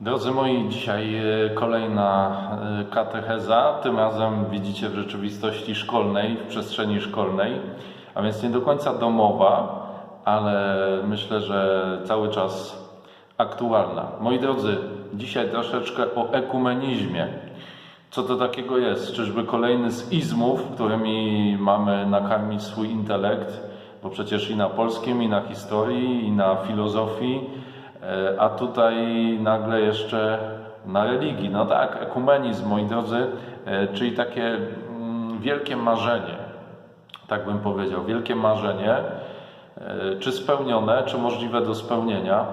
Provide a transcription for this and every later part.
Drodzy moi, dzisiaj e, kolejna e, katecheza, tym razem widzicie w rzeczywistości szkolnej, w przestrzeni szkolnej, a więc nie do końca domowa, ale myślę, że cały czas aktualna. Moi drodzy, dzisiaj troszeczkę o ekumenizmie. Co to takiego jest? Czyżby kolejny z izmów, którymi mamy nakarmić swój intelekt? Bo przecież i na polskim, i na historii, i na filozofii, a tutaj nagle jeszcze na religii. No tak, ekumenizm, moi drodzy, e, czyli takie mm, wielkie marzenie, tak bym powiedział, wielkie marzenie, e, czy spełnione, czy możliwe do spełnienia.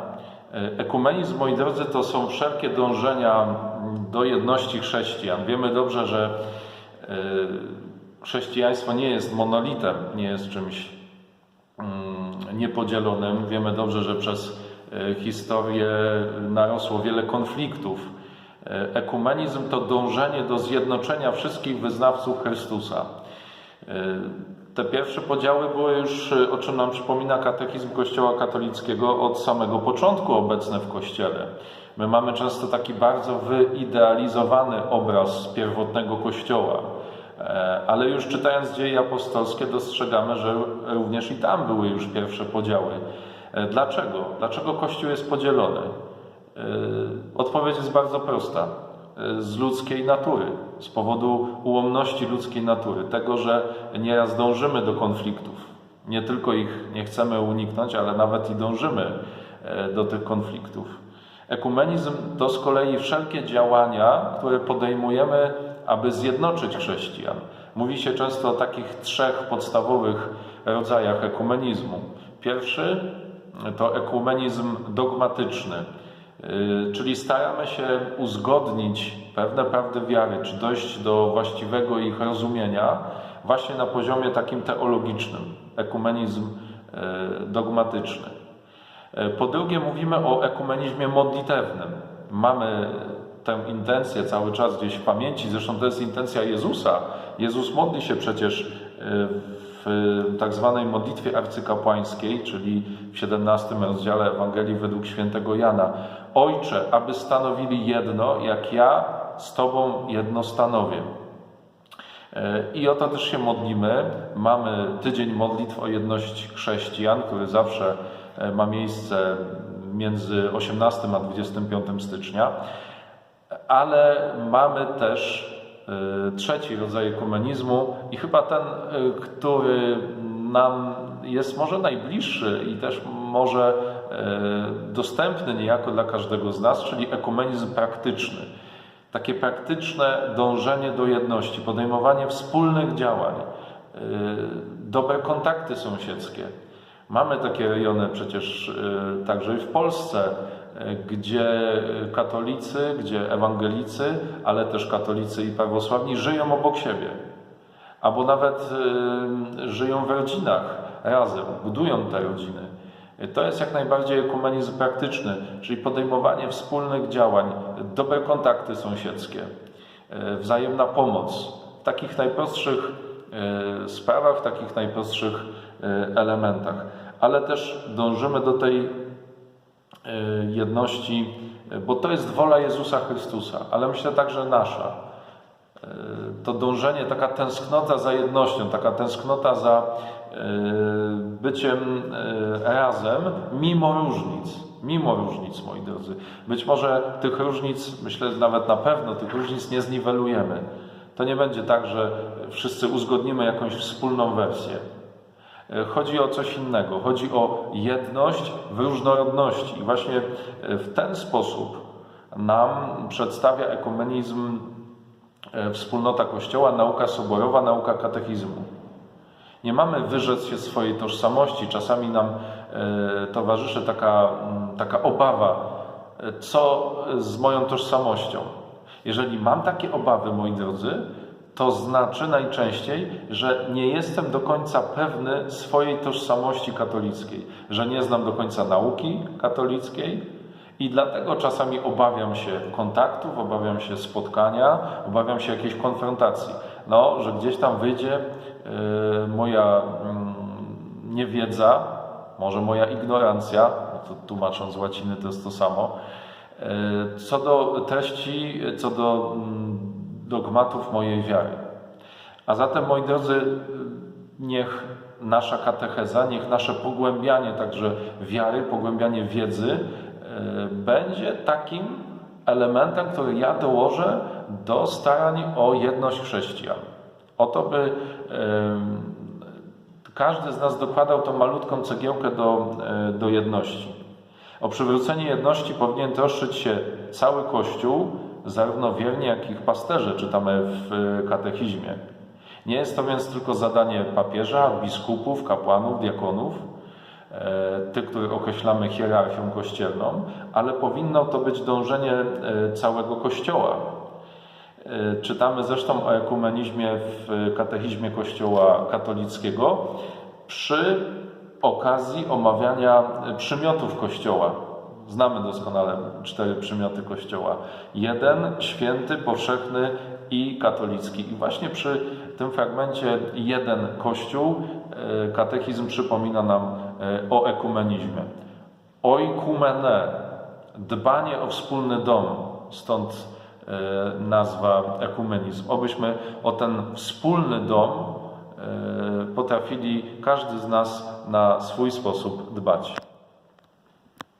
E, Ekumenizm, moi drodzy, to są wszelkie dążenia mm, do jedności chrześcijan. Wiemy dobrze, że e, chrześcijaństwo nie jest monolitem, nie jest czymś mm, niepodzielonym. Wiemy dobrze, że przez e, historię narosło wiele konfliktów. E, Ekumenizm to dążenie do zjednoczenia wszystkich wyznawców Chrystusa. E, Te pierwsze podziały były już, e, o czym nam przypomina katechizm Kościoła katolickiego, od samego początku obecne w Kościele. My mamy często taki bardzo wyidealizowany obraz pierwotnego Kościoła, E, ale już czytając dzieje apostolskie dostrzegamy, że również i tam były już pierwsze podziały. E, Dlaczego? Dlaczego Kościół jest podzielony? E, Odpowiedź jest bardzo prosta. E, Z ludzkiej natury, z powodu ułomności ludzkiej natury, tego, że nieraz dążymy do konfliktów. Nie tylko ich nie chcemy uniknąć, ale nawet i dążymy do tych konfliktów. Ekumenizm to z kolei wszelkie działania, które podejmujemy, aby zjednoczyć chrześcijan. Mówi się często o takich trzech podstawowych rodzajach ekumenizmu. Pierwszy to ekumenizm dogmatyczny, Yy, czyli staramy się uzgodnić pewne prawdy wiary, czy dojść do właściwego ich rozumienia właśnie na poziomie takim teologicznym, ekumenizm yy, dogmatyczny. Yy, Po drugie mówimy o ekumenizmie modlitewnym. Mamy tę intencję cały czas gdzieś w pamięci, zresztą to jest intencja Jezusa. Jezus modli się przecież w tak zwanej modlitwie arcykapłańskiej, czyli w 17 rozdziale Ewangelii według świętego Jana. Ojcze, aby stanowili jedno, jak ja z Tobą jedno stanowię. E, I o to też się modlimy. Mamy tydzień modlitw o jedność chrześcijan, który zawsze e, ma miejsce między 18 a 25 stycznia. Ale mamy też trzeci rodzaj ekumenizmu i chyba ten, e, który nam jest może najbliższy i też może e, dostępny niejako dla każdego z nas, czyli ekumenizm praktyczny. Takie praktyczne dążenie do jedności, podejmowanie wspólnych działań, dobre kontakty sąsiedzkie. Mamy takie rejony przecież także i w Polsce, gdzie katolicy, gdzie ewangelicy, ale też katolicy i prawosławni żyją obok siebie. Albo nawet żyją w rodzinach razem, budują te rodziny. To jest jak najbardziej ekumenizm praktyczny, czyli podejmowanie wspólnych działań, dobre kontakty sąsiedzkie, e, wzajemna pomoc w takich najprostszych e, sprawach, w takich najprostszych e, elementach. Ale też dążymy do tej jedności, e, bo to jest wola Jezusa Chrystusa, ale myślę także nasza. E, To dążenie, taka tęsknota za jednością, taka tęsknota za byciem razem, mimo różnic. Mimo różnic, moi drodzy. Być może tych różnic, myślę nawet na pewno, tych różnic nie zniwelujemy. To nie będzie tak, że wszyscy uzgodnimy jakąś wspólną wersję. E, Chodzi o coś innego. Chodzi o jedność w różnorodności. I właśnie e, w ten sposób nam przedstawia ekumenizm e, wspólnota Kościoła, nauka soborowa, nauka katechizmu. Nie mamy wyrzec się swojej tożsamości. Czasami nam towarzyszy taka, taka obawa, co z moją tożsamością. Jeżeli mam takie obawy, moi drodzy, to znaczy najczęściej, że nie jestem do końca pewny swojej tożsamości katolickiej, że nie znam do końca nauki katolickiej i dlatego czasami obawiam się kontaktów, obawiam się spotkania, obawiam się jakiejś konfrontacji. No, że gdzieś tam wyjdzie yy, moja mm, niewiedza, może moja ignorancja, no to tłumacząc z łaciny to jest to samo, E, Co do treści, co do mm, dogmatów mojej wiary. A zatem, moi drodzy, niech nasza katecheza, niech nasze pogłębianie także wiary, pogłębianie wiedzy e, będzie takim elementem, który ja dołożę do starań o jedność chrześcijan. O to, by każdy z nas dokładał tą malutką cegiełkę do, e, do jedności. O przywrócenie jedności powinien troszczyć się cały Kościół, zarówno wierni, jak i ich pasterze, czytamy w e, katechizmie. Nie jest to więc tylko zadanie papieża, biskupów, kapłanów, diakonów, e, tych, których określamy hierarchią kościelną, ale powinno to być dążenie e, całego Kościoła. Czytamy zresztą o ekumenizmie w katechizmie Kościoła katolickiego przy okazji omawiania przymiotów Kościoła. Znamy doskonale cztery przymioty Kościoła. Jeden, święty, powszechny i katolicki. I właśnie przy tym fragmencie jeden Kościół e, katechizm przypomina nam e, o ekumenizmie. Oikumene, dbanie o wspólny dom, stąd e, nazwa ekumenizm. Obyśmy o ten wspólny dom potrafili każdy z nas na swój sposób dbać.